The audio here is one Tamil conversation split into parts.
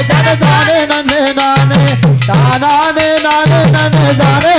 நானே தானே தானே நன்னே நானே தானானே நானே நன்னே தானே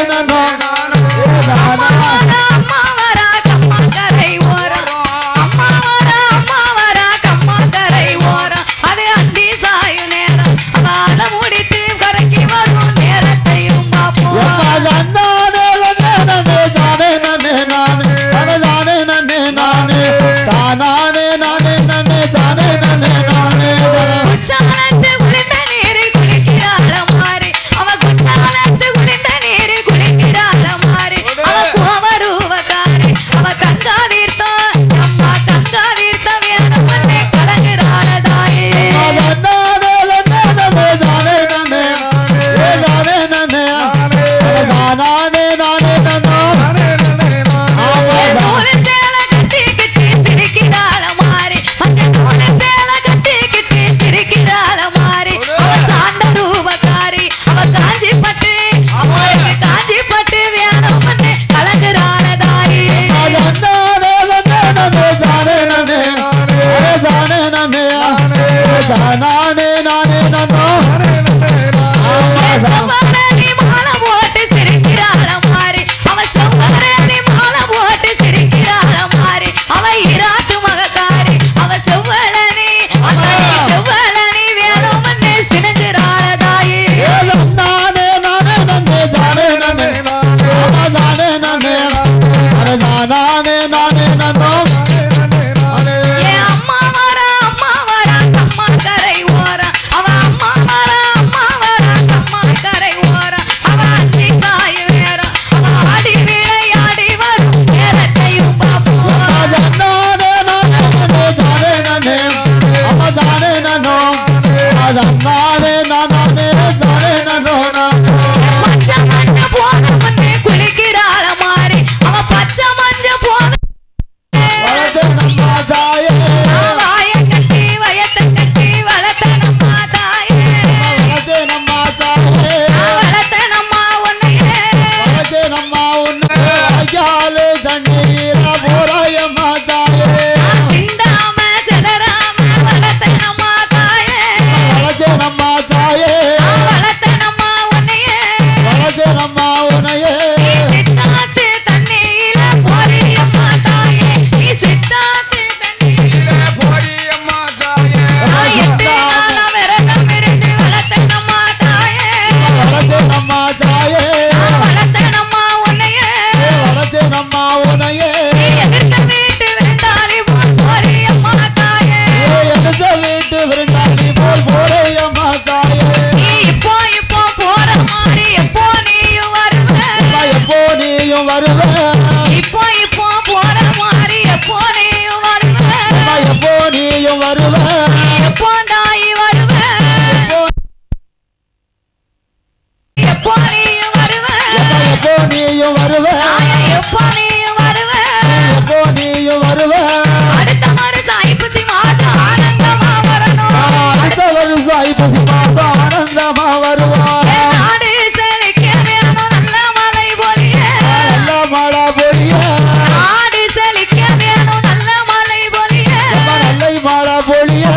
na na na na na na Money. Arva பல பொழியா